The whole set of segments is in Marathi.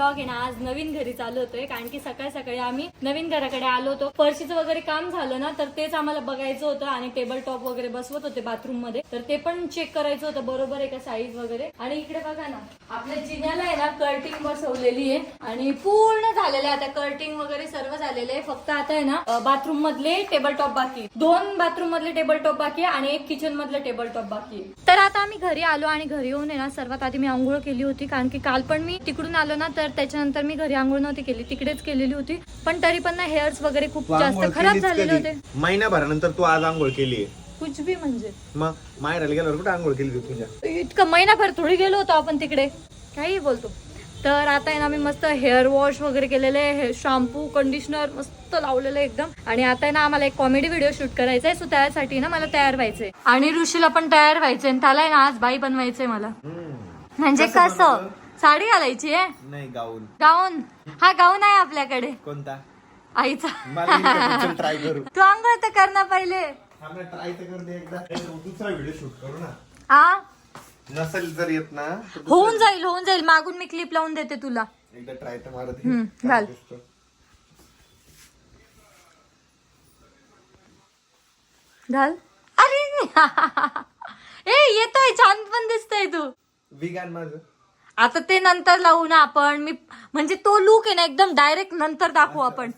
ब्लॉग आहे ना आज नवीन घरी चालू होतोय कारण की सकाळ सकाळी आम्ही. नवीन घराकडे आलो होतो. फरशीचं वगैरे काम झालं ना तर तेच आम्हाला बघायचं होतं आणि टेबल टॉप वगैरे बसवत होते बाथरूममध्ये. तर ते पण चेक करायचं होतं बरोबर आहे का साईज वगैरे? आणि इकडे बघा ना आपल्या जिन्याला आहे ना कर्टिंग बसवलेली आहे. आणि पूर्ण झालेलं आहे आता कर्टिंग वगैरे सर्व झालेलं आहे. फक्त आता आहे ना बाथरूम मधले टेबल टॉप बाकी दोन बाथरूम मधले टेबल टॉप बाकी आहे आणि एक किचन मधले टेबल टॉप बाकी आहे. तर आता आम्ही घरी आलो आणि घरी येऊन आहे ना सर्वात आधी मी आंघोळ केली होती. कारण की काल पण मी तिकडून आलो ना तर त्याच्यानंतर मी घरी आंघोळ नव्हती केली. तिकडेच केलेली होती. पण तरी पण ना हेअर्स वगैरे खूप जास्त खराब झालेले? होते. महिनाभरानंतर तू आज आंघोळ केली कुछ बी म्हणजे. मग माहेराला गेल्यावर कुठे आंघोळ केली तू तुझ्या? इतकं महिनाभर थोडी गेलो होतो आपण तिकडे. काही बोलतो. तर आता आहे ना मी मस्त हेअर वॉश वगैरे केलेले आहे शॅम्पू कंडिशनर मस्त लावलेलं एकदम. आणि आता आहे ना आम्हाला एक कॉमेडी व्हिडिओ शूट करायचा आहे सो त्यासाठी ना मला तयार व्हायचंय. आणि ऋषीला पण तयार व्हायचंय आणि त्याला आहे ना आज बाई बनवायचंय मला. म्हणजे कसं? साडी घालायची आहे? नाही गाऊन. गाऊन? हा गाऊन आहे आपल्याकडे. कोणता? आईचा. ट्राय करू. तू आंघोळ तर कर ना पहिले. ट्राय तर कर एकदा. दुसरा व्हिडिओ शूट करू ना. हा नसेल जर येत ना होऊन जाईल होऊन जाईल. मागून मी क्लिप लावून देते तुला. एकदा ट्राय तर मारत घाल. घाल. अरे! ए येतोय. छान पण दिसतोय तू. विगान माझं. आता ते नंतर लावू ना आपण. मी म्हणजे तो लुक आहे ना एकदम डायरेक्ट नंतर दाखवू आपण.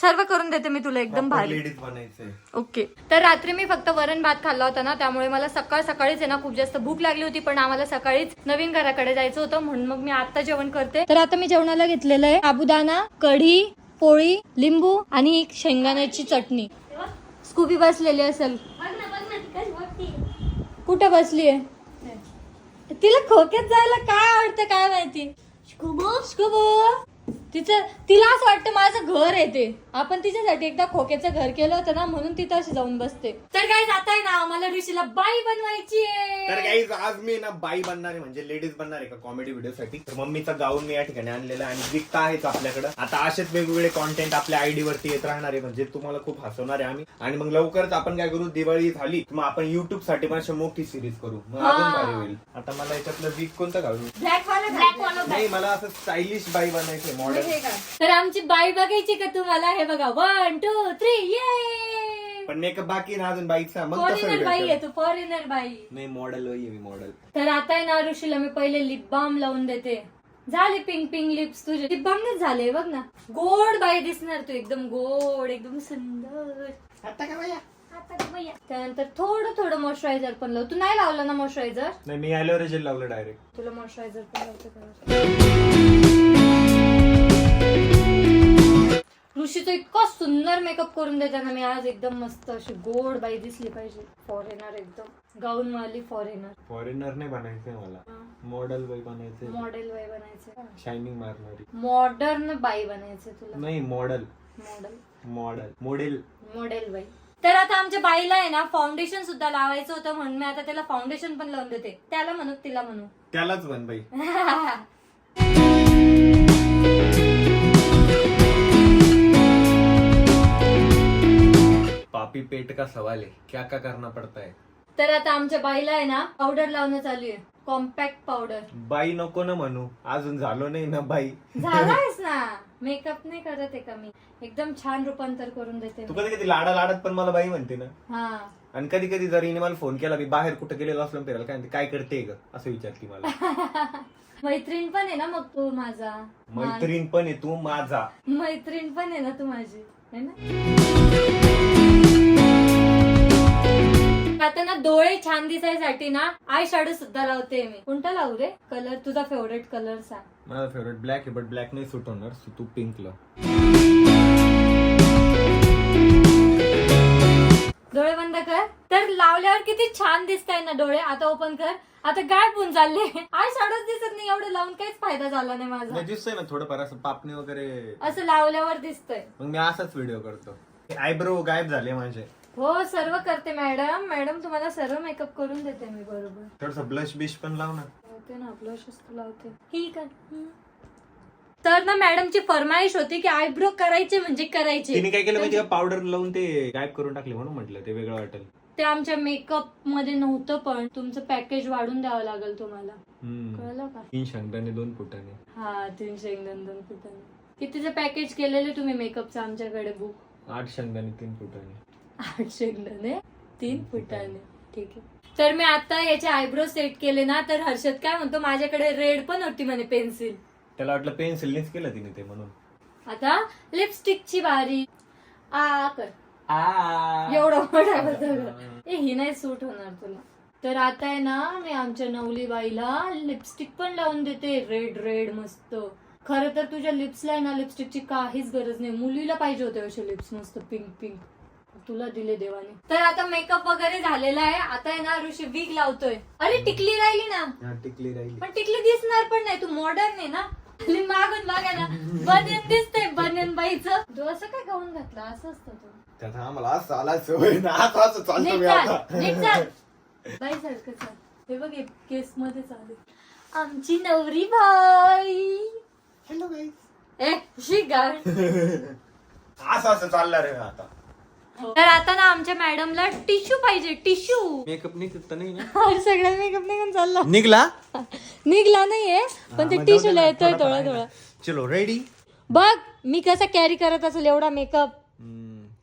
सर्व करून देते मी तुला एकदम भारी. लेडीज बनायचंय ओके. तर रात्री मी फक्त वरण भात खाल्ला होता ना त्यामुळे मला सकाळ सकाळीच आहे ना खूप जास्त भूक लागली होती पण आम्हाला सकाळीच नवीन घराकडे जायचं होतं म्हणून मग मी आता जेवण करते. तर आता मी जेवणाला घेतलेलं आहे साबुदाणा कढी पोळी लिंबू आणि एक शेंगदाण्याची चटणी. स्कूबी बसलेली असेल. कुठं बसली आहे. तिला खोक्यात जायला काय आवडतं काय माहिती? स्कुबो स्कुबो तिचं तिला असं वाटतं माझं घर आहे ते. आपण तिच्यासाठी एकदा खोक्याचं घर केलं होतं ना म्हणून तिथं अशी जाऊन बसते. तर काय जात आहे ना आम्हाला ऋषीला बाई बनवायची तर आहे गाईज आज मी ना बाई बनणार आहे म्हणजे लेडीज बनणार आहे का कॉमेडी व्हिडिओ साठी. तर मम्मीचा गाऊन मी या ठिकाणी आणलेला आहे आणि विकता आहेच आपल्याकडे. आता असेच वेगवेगळे कॉन्टेंट आपल्या आयडी वरती येत राहणार आहे म्हणजे तुम्हाला खूप हसवणार आहे आम्ही. आणि मग लवकरच आपण काय करू दिवाळी झाली मग आपण युट्यूबसाठी पण अशी मोठी सिरीज करू. मग अजून. भारी होईल. आता मला याच्यातलं वीक कोणतं घालू ब्लॅक वाला ब्लॅक वाला नाही मला असं स्टायलिश बाई बनायचंय मॉडेल तर आमची बाई बघायची का तुम्हाला? हे बघा. वन टू थ्री ये पण मेकअप बाकी ना अजून मग तसं फॉरेनर बाई video आहे तू फॉरेनर बाई. नाही मॉडेल मी मॉडेल तर आता आहे ना ऋषीला मी पहिले लिप बाम लावून देते. झाले पिंक पिंक लिप्स तुझे. लिप बाम झाले बघ ना. गोड बाई दिसणार तू एकदम गोड एकदम सुंदर. आता का बाया आता तर बघूया. त्यानंतर थोडं थोडं मॉइश्चरायझर पण लाव. तू नाही लावलं ना मॉइश्चरायझर नाही मी ॲलोवेरा जेल लावलं डायरेक्ट तुला मॉइश्चरायझर पण लावते का? ऋषीचं इतका सुंदर मेकअप करून देते ना मी आज एकदम मस्त अशी गोड बाई दिसली पाहिजे. फॉरेनर एकदम. गाऊन वाली फॉरेनर फॉरेनर नाही बनायचंय मला. मॉडेल बाई बनायचंय. मॉडेल बाई बनायचं शायनिंग मारणारी. मॉडर्न बाई बनायचं तुला. नाही model model model model model बाई. तर आता आमच्या बाईला आहे ना फाउंडेशन सुद्धा लावायचं होतं म्हणून मी आता त्याला फाउंडेशन पण लावून देते. त्याला म्हणू तिला म्हणू. त्यालाच बन बाई. पापी पेट का सवाल है? क्या क्या करना पड़ता है? तर आता आमच्या बाईला आहे ना पावडर लावणं चालू आहे. कॉम्पॅक्ट पावडर बाई नको ना म्हणू. अजून झालो नाही ना बाई. झालायस ना. मेकअप नाही करत आहे का मी? एकदम छान रूपांतर करून देते तू मी. कधी कधी लाडा लाडत पण मला बाई म्हणते ना. हा. आणि कधी कधी जर हिने मला फोन केला मी बाहेर कुठं गेलेलो असलो फिरायला काय म्हणते, काय करते ग? असं विचारते मला. मैत्रीण पण आहे ना मग तू माझा. मैत्रीण पण आहे तू माझा. मैत्रीण पण आहे ना तू माझी. है ना? आता ना डोळे छान दिसायसाठी ना आय शॅडो सुद्धा लावते मी. कोणता लावू रे? कलर तुझा फेवरेट कलर सांग. माझा फेवरेट ब्लॅक आहे बट ब्लॅक नाही सूट होणार. सो तू पिंक ला. डोळे बंद कर. तर लावल्यावर किती छान दिसताय ना डोळे. आता ओपन कर. आता गायब होऊन चालले. आय शॅडोच दिसत नाही एवढं लावून काहीच फायदा झाला नाही माझा. नाही दिसतंय ना थोडंफार असं पापणी वगैरे. असं लावल्यावर दिसतंय. मग मी असाच व्हिडिओ करतो. आयब्रो गायब झाले माझे. हो सर्व करते मॅडम. मॅडम तुम्हाला सर्व मेकअप करून देते मी बरोबर. थोडस ब्लश बिश पण लाव ना. लावते ना आपलं शिस्त लावते. ठीक आहे. हम्म. तर ना मॅडमची फरमाईश होती की आयब्रो करायचे म्हणजे करायचे. तिने काय केलं माहिती का? पावडर लावून ते गायब करून टाकले म्हणून म्हटलं ते वेगळं वाटेल. ते आमच्या मेकअपमध्ये नव्हतं पण तुमचं पॅकेज वाढून द्यावं लागेल तुम्हाला. कळलं का? तीन शेंगदाणे दोन फुटाने हा तीनशे एक दोन दोन फुटाने कितीचं पॅकेज केलेलं तुम्ही मेकअपचं आमच्याकडे बुक आठ शेंगदाणे तीन फुटाने आठशे तीन फुटाने. ठीक आहे. तर मी आता याचे आयब्रो सेट केले ना तर हर्षद काय म्हणतो माझ्याकडे रेड पण होती म्हणे पेन्सिल. त्याला वाटलं पेन्सिलनेच केलं तिने ते म्हणून. आता लिपस्टिकची बारी. आ कर. एवढं मोठा ए ही नाही सूट होणार तुला. तर आता आहे ना मी आमच्या नवली बाईला लिपस्टिक पण लावून देते रेड रेड मस्त. खरं तर तुझ्या लिप्सला आहे ना लिपस्टिकची काहीच गरज नाही. मुलीला पाहिजे होते असे लिप्स मस्त पिंक पिंक. तुला दिले देवाने. तर आता मेकअप वगैरे झालेला आहे. आता आहे ना ऋषी वीग लावतोय. अरे टिकली राहिली ना. टिकली राहिली. पण टिकली दिसणार पण नाही. तू मॉडर्न आहे ना. मागून बघा ना. बनेन दिसतंय बनेन बाईचं. तू असं काय गाऊन घातलं? असं असतं तू. त्याचा आम्हाला असं आला सवय ना. असं असं चालतो नीट मी चाल आता. नीट चाल. बाई सारखं चाल. हे बघ केस मध्ये चालू आमची नवरी बाई. हॅलो ए शिगार असं असं चालणार आहे आता. तर आता ना आमच्या मॅडमला टिश्यू पाहिजे टिश्यू. मेकअप निघत नाही ना? सगळा मेकअप निघून चालला. निघला? निघला नाहीये पण ते टिश्यूला येतोय थोडा थोडा चलो रेडी बघ मी कसा कॅरी करत असेल एवढा मेकअप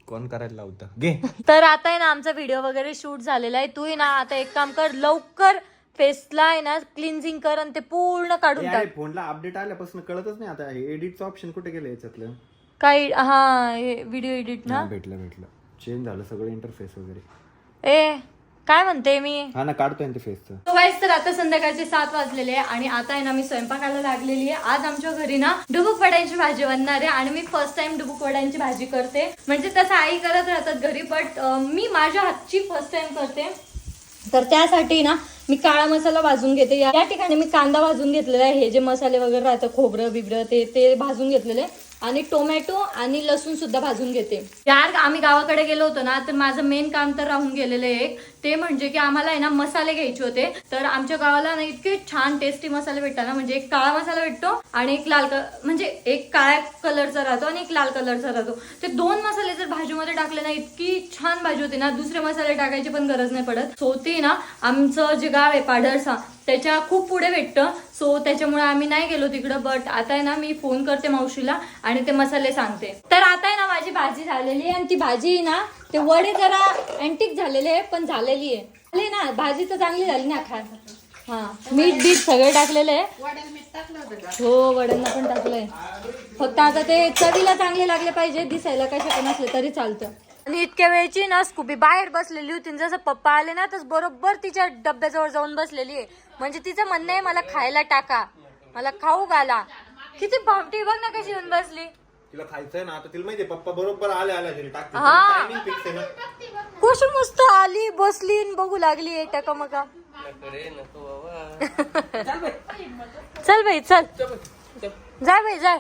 कोण करायला लावतं? घे. तर आता आहे ना आमचा व्हिडिओ वगैरे शूट झालेला आहे. तू ना आता एक काम कर लवकर फेसला आहे ना क्लिन्झिंग कर आणि ते पूर्ण काढून टाक. फोनला अपडेट आल्यापासून कळतच नाही आता. एडिटचं ऑप्शन कुठे गेलं याच्यातलं? काय हा व्हिडिओ एडिट ना? भेटलं भेटलं. चेंज झालं सगळं इंटरफेस वगैरे. ए काय म्हणते मी? हा ना काढतोय ते फेसचं So guys, तर आता संध्याकाळचे सात वाजलेले आहे आणि आता आहे ना मी स्वयंपाकाला लागलेली आहे. आज आमच्या घरी ना डुबुक वड्यांची भाजी बनणार आहे आणि मी फर्स्ट टाइम डुबुक वड्यांची भाजी करते. म्हणजे तसं आई करत राहतात घरी बट मी माझ्या हातची फर्स्ट टाइम करते. तर त्यासाठी ना मी काळा मसाला भाजून घेते. या या ठिकाणी मी कांदा भाजून घेतलेला आहे. हे जे मसाले वगैरे राहतात खोबरं बिबरं ते ते भाजून घेतलेले आहे. आणि टोमॅटो आणि लसूण सुद्धा भाजून घेते. यार आम्ही गावाकडे गेलो होतो ना तर माझं मेन काम तर राहून गेलेलं एक. ते म्हणजे की आम्हाला आहे ना मसाले घ्यायचे होते. तर आमच्या गावाला ना इतके छान टेस्टी मसाले भेटतात ना म्हणजे एक काळा मसाला भेटतो आणि एक लाल म्हणजे एक काळ्या कलरचा राहतो आणि एक लाल कलरचा राहतो. ते दोन मसाले जर भाजीमध्ये टाकले ना इतकी छान भाजी होते ना दुसरे मसाले टाकायची पण गरज नाही पडत. सो ते ना आमचं जे गाव आहे पाडरसा त्याच्या खूप पुढे भेटतं. सो त्याच्यामुळे आम्ही नाही गेलो तिकडं बट आता आहे ना मी फोन करते मावशीला आणि ते मसाले सांगते. तर आता आहे ना माझी भाजी झालेली आहे आणि ती भाजी ना ते वडे जरा अँटिक झालेले आहे पण झालेली आहे. झाली ना भाजी तर चांगली झाली ना खा हा मीठ बीठ सगळं टाकलेलं आहे. हो वड्यांना पण टाकलंय. फक्त आता ते चवीला चांगले लागले पाहिजे दिसायला कशा पण असले तरी चालतं. आणि इतक्या वेळची ना स्कूबी बाहेर बसलेली होती जसं पप्पा आले ना तस बरोबर तिच्या डब्याजवळ जाऊन बसलेली आहे. म्हणजे तिचं म्हणणं आहे मला खायला टाका. मला खाऊ घाला. किती भामटी बघ ना कशी येऊन बसली. तिला खायचंय ना आता तिला माहितीये पप्पा बरोबर आले आल्या तरी टाकते. हा. टायमिंग फिक्स आहे ना. कुठून मस्त आली बसली बघू लागली टकामका चल बाई. चल जाय बाई जाय.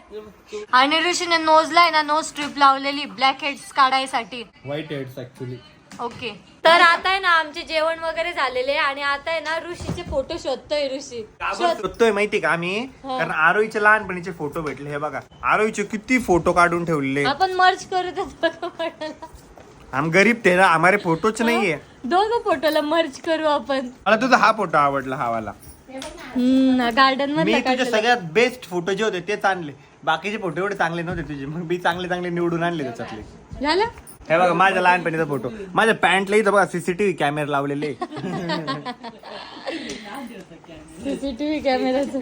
आणि ऋषीने नोजला आहे ना नोज स्ट्रीप लावलेली ब्लॅक हेड्स काढायसाठी. White heads actually okay. तर आता आहे ना आमचे जेवण वगैरे झालेले आहे आणि आता आहे ना ऋषीचे फोटो शोधतोय ऋषी. शोध शोधतोय माहिती का आम्ही? कारण आरोईचे लहानपणीचे फोटो भेटले. हे बघा आरोईचे किती फोटो काढून ठेवले आपण मर्ज करू देतो आम गरीब थे ना हमारे फोटोच नाहीये. दोघं फोटोला मर्ज करू आपण. मला तुझा हा फोटो आवडला हा वाला. गार्डन मी मध्ये तुझे सगळ्यात बेस्ट फोटो जे होते तेच आणले बाकीचे फोटो एवढे चांगले नव्हते तुझे. मग मी चांगले चांगले निवडून आणले त्याच्यातले. झालं? हे बघा माझ्या लहानपणीचा फोटो माझ्या पॅन्टला इथं बघा सीसीटीव्ही कॅमेरा लावलेले. सीसीटीव्ही कॅमेराचं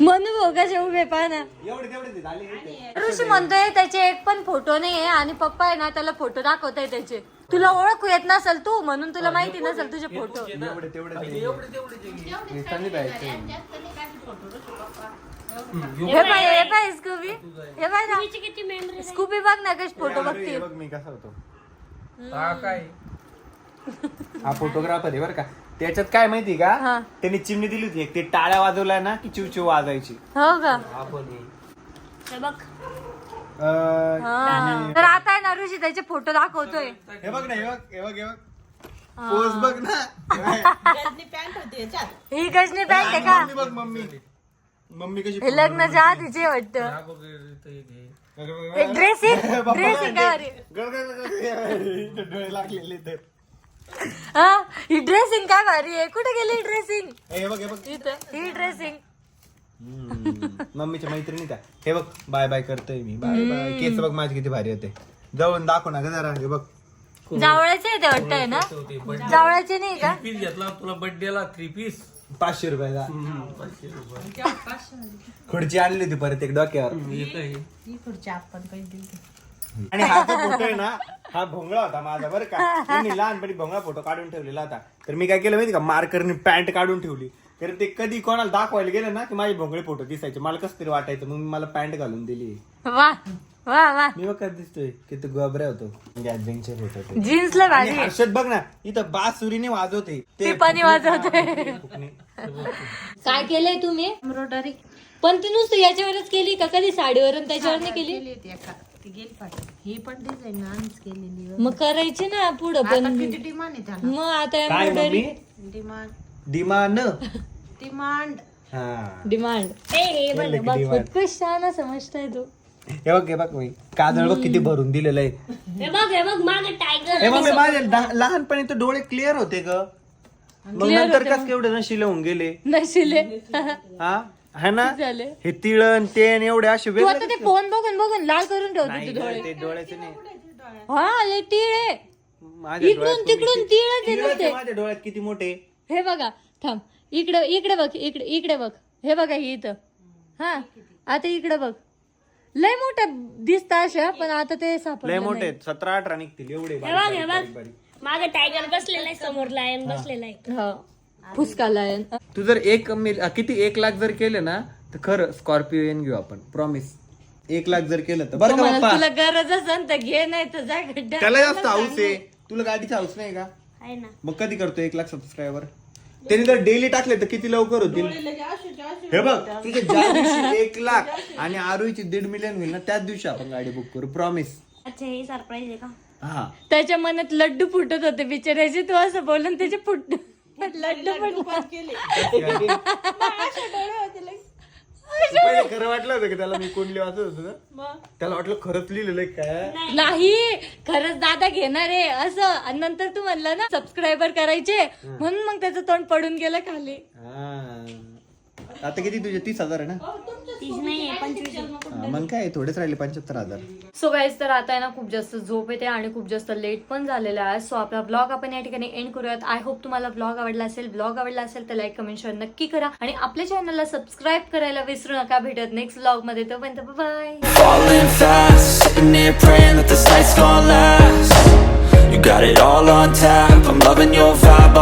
म्हणू भाऊ कसे उभे पाहा ना. एवढे तेवढे झाले ऋषी म्हणतोय त्याचे एक पण फोटो नाही आहे आणि पप्पा आहे ना त्याला फोटो दाखवताय त्याचे. तुला ओळख येत नसेल तू म्हणून तुला माहिती नसेल तुझे फोटो एवढे तेवढे पाहिजे हे पाय हे पाय स्कूबी हे पाय ना. स्कूबी बघ ना कशी फोटो बघते. बघ मी कसा होतो. हा काय? हा फोटोग्राफर आहे बरं का. त्याच्यात काय माहिती का? हा. त्यांनी चिमणी दिली होती एक. ते टाळ्या वाजवल्या ना की चिव चिव वाजायची. हो का? आपण हे बघ. अं, हा. तर आता आहे ना ऋषी त्याचे फोटो दाखवतोय. हे बघ ना हे बघ हे बघ हे बघ. पोज बघ ना. ही गजनी पॅन्ट आहे का? मम्मी बघ मम्मी. मम्मी कशी हे लग्नाच्या आधीचे वाटतं. ड्रेसिंग ड्रेसिंग काय डोळे लागलेले तर हा ही ड्रेसिंग काय भारी आहे? कुठे गेली ड्रेसिंग हे बघ हे बघ. इथं ही ड्रेसिंग. मम्मीच्या मैत्रिणी त्या. हे बघ बाय बाय करतोय मी. Bye bye. केस बघ माझे किती भारी होते. जवळून दाखव ना ग जरा हे बघ. जावळाचे आहे ते वाटतंय ना जावळाचे नाही का? पीस घेतला तुला बर्थडेला थ्री पीस पाचशे रुपयाला खुर्ची आणली होती परत एक डोक्यावर. आणि हा जो फोटो आहे ना हा भोंगळा होता माझा बरं का. त्यांनी लहानपणी भोंगळा फोटो काढून ठेवलेला होता. तर मी काय केलं माहिती का? मार्करने पॅन्ट काढून ठेवली. तर ते कधी कोणाला दाखवायला गेलं ना की माझे भोंगळे फोटो दिसायचे. मला कसं तरी वाटायचं मग मी मला पॅन्ट घालून दिली. वा. वा वा. मी बघ दिसतोय किती गोबऱ्या होतो. म्हणजे ऍडव्हेंचर होत ते. जीन्सला भारी. हर्षद बघ ना इथं बासुरीने वाजवते. ते टिपाणी वाजवते. काय केलंय तुम्ही? एम्ब्रॉयडरी पण ती नुसतं याच्यावरच केली का? कधी साडीवर आणि त्याच्यावर नाही केली? ही पण डिझाईन आम्हीच केलेली मग करायची ना पुढं पण किती डिमांड आहे त्याला? मग आता काय embroidery mummy demand demand demand हा. डिमांड केलं की demand. खूपच छान समजताय तू. हे बघ हे बघ मी काजळ बघ किती भरून दिलेलं आहे. हे बघ हे बघ मागे टायगर हे माझे लहानपणी तर डोळे क्लिअर होते ग. मग नंतर कस केवढे नशिले होऊन गेले? नशिले. हा? है ना? झाले? हे तिळण तेन एवढे असे तू वेगळे आता ते फोन बघून बघून लाल करून ठेवतो नाही तू ग, डोळे. ते डोळ्याचे नाही. हा लय टीळ आहे. माझ्या इकडून डोळ्यात तिकडून तिळच तिळच नुसते. माझ्या डोळ्यात किती मोठे. हे बघा थांब. इकडे इकडे बघ इकडे इकडे बघ. हे बघा ही इथं. हा आता इकडे बघ. लय मोठ्या दिसता अशा पण आता ते लय सापडलं मोठे नाही. आहेत. सतरा अठरा निघतील. एवढे बारीक, बारीक, बारीक, बारीक. मागे टायगर बसलेला आहे समोर लायन बसलेला आहे. हा. फुसका लायन तू जर एक मिल अ, किती एक लाख जर केले ना तर खरं स्कॉर्पिओ येऊन घेऊ आपण. प्रॉमिस एक लाख जर केलं तर. बरं का मला पप्पा तुला गरज असेल तर घे नाही तर जा. त्याला जास्त हाऊस आहे. तुला गाडीचा हाऊस नाही का? आहे ना. मग कधी करतो एक लाख सबस्क्रायबर त्यांनी जर डेली टाकले तर किती लवकर होतील? हे बघ तुझे ज्या दिवशी एक लाख आणि आरोहीची दीड मिलियन होईल ना त्याच दिवशी आपण गाडी बुक करू प्रॉमिस अच्छा हे सरप्राईज आहे का? हा. त्याच्या मनात लड्डू फुटत होते बिचारायचे तू असं बोलून त्याचे फुट लड्डू फुटला. पहिले खरं वाटलं होतं की त्याला मी कोणली वाचत होतो ना? त्याला वाटलं खरंच लिहिलेलं आहे काय? नाही. खरंच दादा घेणार आहे असं. आणि नंतर तू म्हणलं ना सबस्क्रायबर करायचे. म्हणून मग त्याचं तोंड पडून गेलं खाली. हा. आता किती तुझे? तीस हजार आहे ना? तीच नाही आहे. पंचवीस. आहे. हा, मग काय थोडेच राहिले पंच्याहत्तर हजार. सो गाईज तर आता आहे ना खूप जास्त झोप येते आणि खूप जास्त लेट पण झालेला आहे. सो आपला ब्लॉग आपण या ठिकाणी एंड करूयात. आय होप तुम्हाला ब्लॉग आवडला असेल ब्लॉग आवडला असेल तर लाईक कमेंट शेअर नक्की करा. आणि आपल्या चॅनलला सबस्क्राईब करायला विसरू नका. भेटत नेक्स्ट ब्लॉगमध्ये. तोपर्यंत bye Falling fast, sitting here praying that this night's gonna last. You got it all on tap, I'm loving your vibe. always